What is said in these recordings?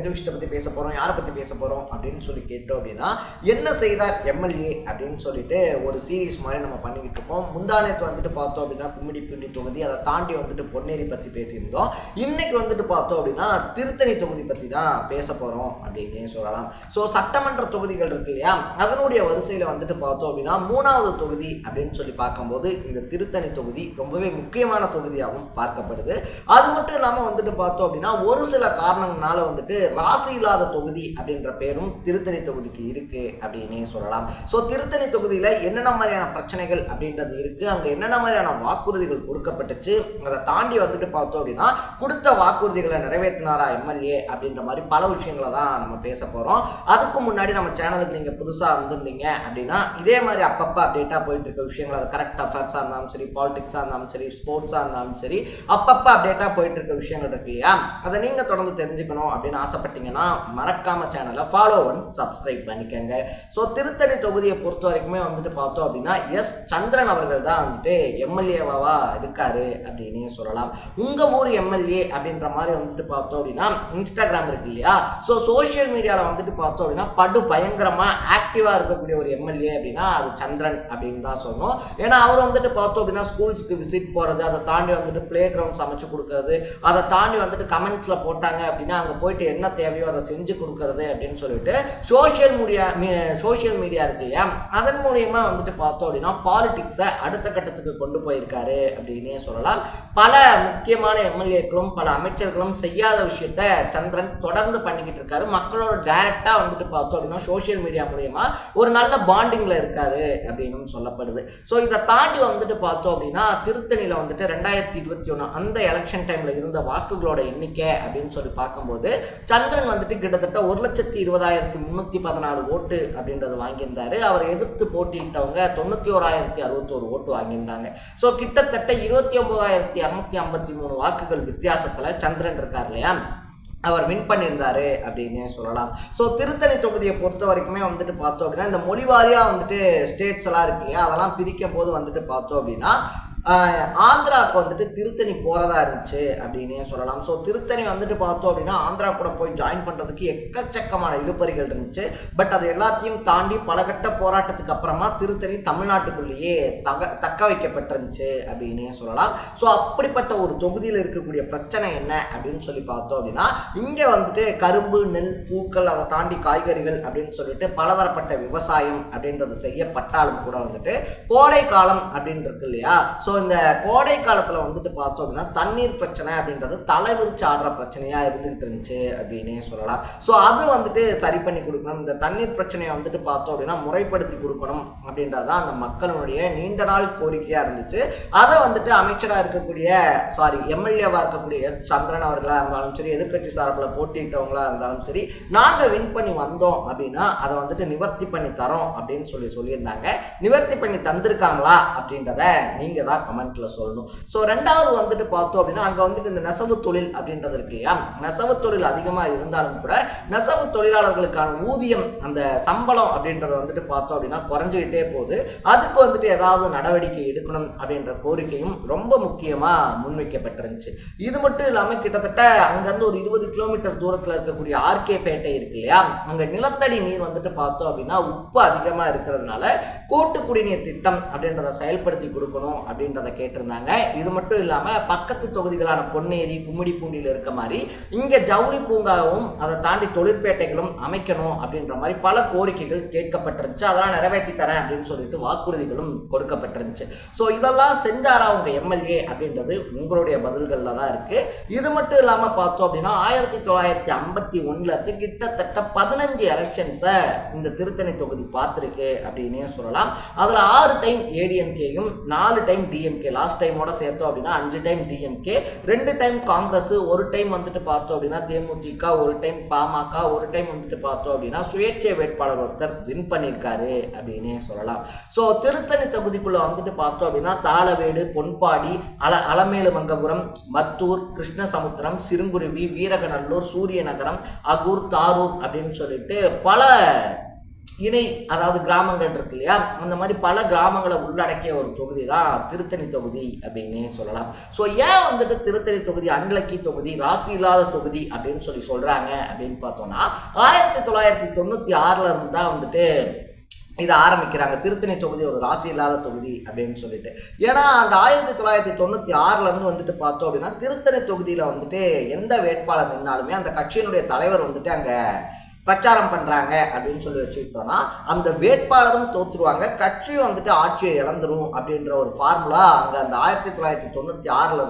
எந்த விஷயத்தை பற்றி பேச போகிறோம் அப்படின்னு சொல்லி கேட்டோம் அப்படின்னா என்ன செய்தார் எம்எல்ஏ அப்படின்னு சொல்லிட்டு ஒரு சீரீஸ் மாதிரி நம்ம பண்ணிக்கிட்டு இருக்கோம். முந்தானத்து வந்துட்டு பார்த்தோம் அப்படின்னா கும்மிடி பிண்டி தொகுதி அதை தாண்டி வந்துட்டு பொன்னேரி பற்றி பேசியிருந்தோம். இன்னைக்கு வந்துட்டு பார்த்தோம் அப்படின்னா திருத்தணி தொகுதி பற்றி தான் பேச போகிறோம் அப்படின்னு சொல்லலாம். ஸோ சட்டமன்ற தொகுதிகள் இருக்கு இல்லையா? அதனுடைய வரிசையில் வந்துட்டு பார்த்தோம் அப்படின்னா மூணாவது தொகுதி அப்படின்னு சொல்லி பார்க்கும்போது இந்த திருத்தணி தொகுதி ரொம்பவே முக்கியமான தொகுதியாகவும் பார்க்கப்படுது. அது மட்டும் இல்லாமல் வந்துட்டு பார்த்தோம் அப்படின்னா ஒரு சில காரணங்களால வந்துட்டு ராசி இல்லாத தொகுதி அப்படின்ற பேரும் திருத்தணி தொகுதிக்கு இருக்கு அப்படின்னே சொல்லலாம். ஸோ திருத்தணி தொகுதியில் என்னென்ன மாதிரியான பிரச்சனைகள் அப்படின்றது இருக்கு. அங்கே என்னென்ன மாதிரியான வாக்குறுதிகள் கொடுக்கப்பட்டுச்சு? அதை தாண்டி வந்துட்டு பார்த்தோம் அப்படின்னா கொடுத்த வாக்குறுதிகளை நிறைவேற்றினாரா எம்எல்ஏ அப்படின்ற மாதிரி பல விஷயங்களை தான் நம்ம பேச போகிறோம் அதுக்கு முன்னாடி நம்ம சேனலுக்கு நீங்கள் புதுசாக வந்திருந்தீங்க அப்படின்னா இதே மாதிரி அப்பப்போ அப்டேட்டாக போயிட்டு இருக்க விஷயங்கள் அது கரெக்ட் அஃபேர்ஸாக இருந்தாலும் சரி பாலிடிக்ஸாக இருந்தாலும் சரி ஸ்போர்ட்ஸாக இருந்தாலும் சரி அப்பப்போ அப்டேட்டாக போயிட்டு இருக்க விஷயங்கள் இருக்கு இல்லையா? அதை நீங்கள் தொடர்ந்து தெரிஞ்சுக்கணும் அப்படின்னு ஆசைப்பட்டீங்கன்னா மறக்காம சேனலை ஃபாலோ பண்ணி சப்ஸ்கிரைப் பண்ணிக்கோங்க. ஸோ திருத்தணி தொகுதியை பொறுத்த வரைக்குமே வந்துட்டு பார்த்தோம் அப்படின்னா எஸ் சந்திரன் அவர்கள் தான் வந்துட்டு எம்எல்ஏவாவா இருக்காரு அப்படின்னு சொல்லலாம். உங்கள் ஊர் எம்எல்ஏ அப்படின்ற மாதிரி வந்துட்டு பார்த்தோம் அப்படின்னா இன்ஸ்டாகிராம் இருக்கு இல்லையா? ஸோ சோஷியல் மீடியாவில் வந்துட்டு பார்த்தோம் அப்படின்னா படு பயங்கரமாக ஆக்டிவாக இருக்கக்கூடிய ஒரு எம்எல்ஏ அப்படின்னா அது சந்திரன் அப்படின்னு தான் சொல்லணும். ஏன்னா அவர் வந்துட்டு பார்த்தோம் அப்படின்னா ஸ்கூல்ஸ்க்கு விசிட் போகிறது அதை தாண்டி வந்துட்டு ப்ளே கிரவுண்ட்ஸ் அமைச்சு கொடுக்கறது அதை தாண்டி வந்துட்டு கமெண்ட்ஸில் போட்டாங்க அப்படின்னா அங்கே போயிட்டு என்ன தேவையோ அதை செஞ்சு கொடுக்கறது அப்படின்னு சொல்லிட்டு சோஷியல் மீடியா சோஷியல் மீடியா இருக்கு இல்லையா? அதன் மூலியமா வந்துட்டு பார்த்தோம் அப்படின்னா பாலிடிக்ஸை அடுத்த கட்டத்துக்கு கொண்டு போயிருக்காரு அப்படின்னே சொல்லலாம். பல முக்கியமான எம்எல்ஏக்களும் பல அமைச்சர்களும் செய்யாத விஷயத்த சந்திரன் தொடர்ந்து பண்ணிக்கிட்டு இருக்காரு. மக்களோட டைரக்டா வந்துட்டு பார்த்தோம் அப்படின்னா சோஷியல் மீடியா மூலியமா ஒரு நல்ல பாண்டிங்ல இருக்காரு அப்படின்னு சொல்லப்படுது. ஸோ இதை தாண்டி வந்துட்டு பார்த்தோம் அப்படின்னா திருத்தணியில வந்துட்டு ரெண்டாயிரத்தி இருபத்தி ஒன்று அந்த எலெக்ஷன் டைம்ல இருந்த வாக்குகளோட எண்ணிக்கை அப்படின்னு சொல்லி பார்க்கும்போது சந்திரன் வந்துட்டு கிட்டத்தட்ட ஒரு லட்சம் லட்சத்தி இருபதாயிரத்தி முந்நூற்றி பதினாலு ஓட்டு அப்படின்றது வாங்கியிருந்தாரு. அவரை எதிர்த்து போட்டியிட்டவங்க தொண்ணூற்றி ஓராயிரத்தி அறுபத்தோரு ஓட்டு வாங்கியிருந்தாங்க. ஸோ கிட்டத்தட்ட இருபத்தி ஒன்பதாயிரத்தி இரநூத்தி ஐம்பத்தி மூணு வாக்குகள் வித்தியாசத்தில் சந்திரன் இருக்கார் இல்லையா? அவர் வின் பண்ணியிருந்தாரு அப்படின்னு சொல்லலாம். ஸோ திருத்தணி தொகுதியை பொறுத்த வரைக்குமே வந்துட்டு பார்த்தோம் அப்படின்னா இந்த மொழி வாரியாக வந்துட்டு ஸ்டேட்ஸ் எல்லாம் இருக்கு இல்லையா? அதெல்லாம் பிரிக்கும் போது வந்துட்டு பார்த்தோம் அப்படின்னா ஆந்திராவுக்கு வந்துட்டு திருத்தணி போகிறதா இருந்துச்சு அப்படின்னே சொல்லலாம். ஸோ திருத்தணி வந்துட்டு பார்த்தோம் அப்படின்னா ஆந்திரா கூட போய் ஜாயின் பண்ணுறதுக்கு எக்கச்சக்கமான இழுபறிகள் இருந்துச்சு. பட் அது எல்லாத்தையும் தாண்டி பலகட்ட போராட்டத்துக்கு அப்புறமா திருத்தணி தமிழ்நாட்டுக்குள்ளேயே தக தக்க வைக்கப்பட்டிருந்துச்சு அப்படின்னே சொல்லலாம். ஸோ அப்படிப்பட்ட ஒரு தொகுதியில் இருக்கக்கூடிய பிரச்சனை என்ன அப்படின்னு சொல்லி பார்த்தோம் அப்படின்னா இங்கே வந்துட்டு கரும்பு நெல் பூக்கள் அதை தாண்டி காய்கறிகள் அப்படின்னு சொல்லிட்டு பலதரப்பட்ட விவசாயம் அப்படின்றது செய்யப்பட்டாலும் கூட வந்துட்டு கோடை காலம் அப்படின்னு இருக்கு இல்லையா? ஸோ ஸோ இந்த கோடை காலத்தில் வந்துட்டு பார்த்தோம் அப்படின்னா தண்ணீர் பிரச்சனை அப்படின்றது தலைவிரிச்சு ஆடுற பிரச்சனையாக இருந்துகிட்டு இருந்துச்சு அப்படின்னே சொல்லலாம். ஸோ அது வந்துட்டு சரி பண்ணி கொடுக்கணும். இந்த தண்ணீர் பிரச்சனையை வந்துட்டு பார்த்தோம் அப்படின்னா முறைப்படுத்தி கொடுக்கணும் அப்படின்றது தான் அந்த மக்களுடைய நீண்ட நாள் கோரிக்கையாக இருந்துச்சு. அதை வந்துட்டு அமைச்சராக இருக்கக்கூடிய சாரி எம்எல்ஏவாக இருக்கக்கூடிய சந்திரன் அவர்களாக இருந்தாலும் சரி எதிர்க்கட்சி சார்பில் போட்டியிட்டவங்களா இருந்தாலும் சரி நாங்கள் வின் பண்ணி வந்தோம் அப்படின்னா அதை வந்துட்டு நிவர்த்தி பண்ணி தரோம் அப்படின்னு சொல்லி சொல்லியிருந்தாங்க. நிவர்த்தி பண்ணி தந்திருக்காங்களா அப்படின்றத நீங்கள் தான் கமெண்ட்ல சொல்லணும். ஸோ ரெண்டாவது வந்துட்டு பார்த்தோம் அப்படின்னா அங்கே வந்துட்டு இந்த நெசவு தொழில் அப்படின்றது இருக்கு இல்லையா? நெசவு தொழில் அதிகமாக இருந்தாலும் கூட நெசவு தொழிலாளர்களுக்கான ஊதியம் அந்த சம்பளம் அப்படின்றத வந்துட்டு பார்த்தோம் அப்படின்னா குறைஞ்சிக்கிட்டே போகுது. அதுக்கு வந்துட்டு ஏதாவது நடவடிக்கை எடுக்கணும் அப்படின்ற கோரிக்கையும் ரொம்ப முக்கியமாக முன்வைக்கப்பட்டிருந்துச்சு. இது மட்டும் இல்லாமல் கிட்டத்தட்ட அங்கேருந்து ஒரு இருபது கிலோமீட்டர் தூரத்தில் இருக்கக்கூடிய ஆர்கே பேட்டை இருக்கு இல்லையா? அங்கே நிலத்தடி நீர் வந்துட்டு பார்த்தோம் அப்படின்னா உப்பு அதிகமாக இருக்கிறதுனால கூட்டு குடிநீர் திட்டம் அப்படின்றத செயல்படுத்தி கொடுக்கணும் அப்படின்னு அப்படின்றத கேட்டிருந்தாங்க. இது மட்டும் இல்லாமல் பக்கத்து தொகுதிகளான பொன்னேரி கும்மிடிப்பூண்டியில் இருக்க மாதிரி இங்கே ஜவுளி பூங்காவும் அதை தாண்டி தொழிற்பேட்டைகளும் அமைக்கணும் அப்படின்ற மாதிரி பல கோரிக்கைகள் கேட்கப்பட்டிருந்துச்சு. அதெல்லாம் நிறைவேற்றி தரேன் அப்படின்னு சொல்லிட்டு வாக்குறுதிகளும் கொடுக்கப்பட்டிருந்துச்சு. ஸோ இதெல்லாம் செஞ்சாரா உங்கள் எம்எல்ஏ அப்படின்றது உங்களுடைய பதில்களில் தான் இருக்கு. இது மட்டும் இல்லாமல் பார்த்தோம் அப்படின்னா ஆயிரத்தி தொள்ளாயிரத்தி ஐம்பத்தி ஒன்றுலேருந்து கிட்டத்தட்ட பதினஞ்சு எலெக்ஷன்ஸை இந்த திருத்தணி தொகுதி பார்த்துருக்கு அப்படின்னே சொல்லலாம். அதில் ஆறு டைம் ஏடிஎம்கேயும் நாலு டைம் டி டிஎம்கே லாஸ்ட் டைமோட சேர்த்தோம் அப்படின்னா அஞ்சு டைம் டிஎம்கே ரெண்டு டைம் காங்கிரஸ் ஒரு டைம் வந்துட்டு பார்த்தோம் அப்படின்னா தேமுதிக ஒரு டைம் பாமக ஒரு டைம் வந்துட்டு பார்த்தோம் அப்படின்னா சுயேட்சை வேட்பாளர் ஒருத்தர் வின் பண்ணியிருக்காரு அப்படின்னே சொல்லலாம். ஸோ திருத்தணி தொகுதிக்குள்ளே வந்துட்டு பார்த்தோம் அப்படின்னா தாளவேடு பொன்பாடி அல அலமேலுமங்கபுரம் மத்தூர் கிருஷ்ணசமுத்திரம் சிறுங்குருவி வீரகநல்லூர் சூரியநகரம் அகூர் தாரூர் அப்படின்னு சொல்லிட்டு பல இணை அதாவது கிராமங்கள் இருக்கு இல்லையா? அந்த மாதிரி பல கிராமங்களை உள்ளடக்கிய ஒரு தொகுதி தான் திருத்தணி தொகுதி அப்படின்னே சொல்லலாம். ஸோ ஏன் வந்துட்டு திருத்தணி தொகுதி அன்லக்கி தொகுதி ராசி இல்லாத தொகுதி அப்படின்னு சொல்லி சொல்கிறாங்க அப்படின்னு பார்த்தோம்னா ஆயிரத்தி தொள்ளாயிரத்தி தொண்ணூற்றி ஆறில் இருந்து தான் வந்துட்டு இதை ஆரம்பிக்கிறாங்க. திருத்தணி தொகுதி ஒரு ராசி இல்லாத தொகுதி அப்படின்னு சொல்லிட்டு. ஏன்னா அந்த ஆயிரத்தி தொள்ளாயிரத்தி தொண்ணூற்றி ஆறுலேருந்து வந்துட்டு பார்த்தோம் அப்படின்னா திருத்தணி தொகுதியில் வந்துட்டு எந்த வேட்பாளர் நின்னாலுமே அந்த கட்சியினுடைய தலைவர் வந்துட்டு அங்கே பிரச்சாரம் பண்ணுறாங்க அப்படின்னு சொல்லி வச்சுக்கிட்டோம்னா அந்த வேட்பாளரும் தோற்றுருவாங்க கட்சியும் வந்துட்டு ஆட்சியை இழந்துரும் அப்படின்ற ஒரு ஃபார்முலா அங்கே அந்த ஆயிரத்தி தொள்ளாயிரத்தி தொண்ணூற்றி ஆறில்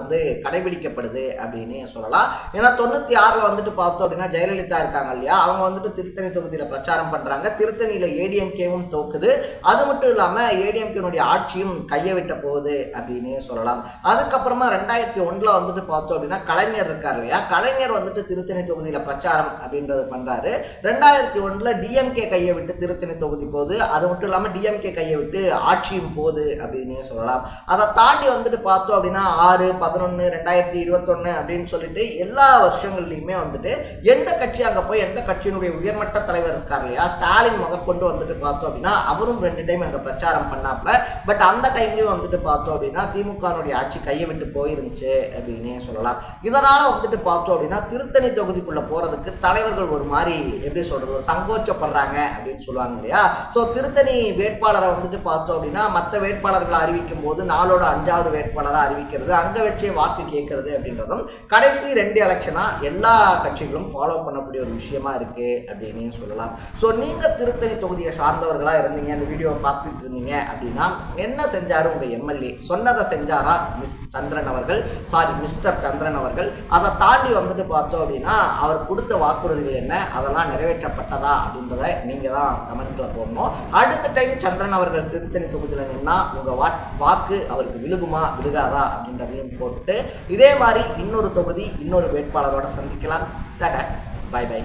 கடைபிடிக்கப்படுது அப்படின்னு சொல்லலாம். ஏன்னா தொண்ணூற்றி ஆறில் வந்துட்டு பார்த்தோம் அப்படின்னா ஜெயலலிதா இருக்காங்க இல்லையா? அவங்க வந்துட்டு திருத்தணி தொகுதியில் பிரச்சாரம் பண்ணுறாங்க திருத்தணியில் ஏடிஎம்கேவும் தோக்குது. அது மட்டும் இல்லாமல் ஏடிஎம்கேனுடைய ஆட்சியும் கையை விட்ட போகுது அப்படின்னு சொல்லலாம். அதுக்கப்புறமா ரெண்டாயிரத்தி ஒன்றில் வந்துட்டு பார்த்தோம் அப்படின்னா கலைஞர் இருக்கார் இல்லையா? கலைஞர் வந்துட்டு திருத்தணி தொகுதியில் பிரச்சாரம் அப்படின்றது பண்ணுறாரு ரெண்டாயிரத்தி ஒன்றில் டிஎம்கே கையை விட்டு திருத்தணி தொகுதி போகுது. அது மட்டும் இல்லாமல் டிஎம்கே கையை விட்டு ஆட்சியும் போகுது அப்படின்னு சொல்லலாம். அதை தாண்டி வந்துட்டு பார்த்தோம் அப்படின்னா ஆறு பதினொன்று ரெண்டாயிரத்தி இருபத்தொன்று அப்படின்னு சொல்லிட்டு எல்லா வருஷங்கள்லையுமே வந்துட்டு எந்த கட்சி அங்கே போய் எந்த கட்சியினுடைய உயர்மட்ட தலைவர் இருக்கார் இல்லையா? ஸ்டாலின் முதற்கொண்டு வந்துட்டு பார்த்தோம் அப்படின்னா அவரும் ரெண்டு டைம் அங்கே பிரச்சாரம் பண்ணாப்புல. பட் அந்த டைம்லையும் வந்துட்டு பார்த்தோம் அப்படின்னா திமுகனுடைய ஆட்சி கையை விட்டு போயிருந்துச்சு அப்படின்னே சொல்லலாம். இதனால் வந்துட்டு பார்த்தோம் அப்படின்னா திருத்தணி தொகுதிக்குள்ளே போகிறதுக்கு தலைவர்கள் ஒரு மாதிரி எப்படி சொல்கிறது சங்கோச்சப்படுறாங்க அப்படின்னு சொல்லுவாங்க இல்லையா? ஸோ திருத்தணி வேட்பாளரை வந்துட்டு பார்த்தோம் அப்படின்னா மற்ற வேட்பாளர்களை அறிவிக்கும் போது நாளோட அஞ்சாவது வேட்பாளராக அறிவிக்கிறது அங்கே வச்சே வாக்கு கேட்கறது அப்படின்றதும் கடைசி ரெண்டு எலெக்ஷனாக எல்லா கட்சிகளும் ஃபாலோ பண்ணக்கூடிய ஒரு விஷயமா இருக்கு அப்படின்னு சொல்லலாம். ஸோ நீங்கள் திருத்தணி தொகுதியை சார்ந்தவர்களாக இருந்தீங்க அந்த வீடியோவை பார்த்துட்டு இருந்தீங்க அப்படின்னா என்ன செஞ்சாரு உங்கள் எம்எல்ஏ? சொன்னதை செஞ்சாரா மிஸ் சந்திரன் அவர்கள்? சாரி மிஸ்டர் சந்திரன் அவர்கள். அதை தாண்டி வந்துட்டு பார்த்தோம் அப்படின்னா அவர் கொடுத்த வாக்குறுதிகள் என்ன? அதெல்லாம் நிறைவேற்றப்பட்டதா அப்படின்றத நீங்கள் தான் கமெண்ட்டில் போடணும். அடுத்த டைம் சந்திரன் அவர்கள் திருத்தணி தொகுதியில் நின்னா உங்கள் வா வாக்கு அவருக்கு விழுகுமா விழுகாதா அப்படின்றதையும் போட்டு இதே மாதிரி இன்னொரு தொகுதி இன்னொரு வேட்பாளரோட சந்திக்கலாம். தட பை பை.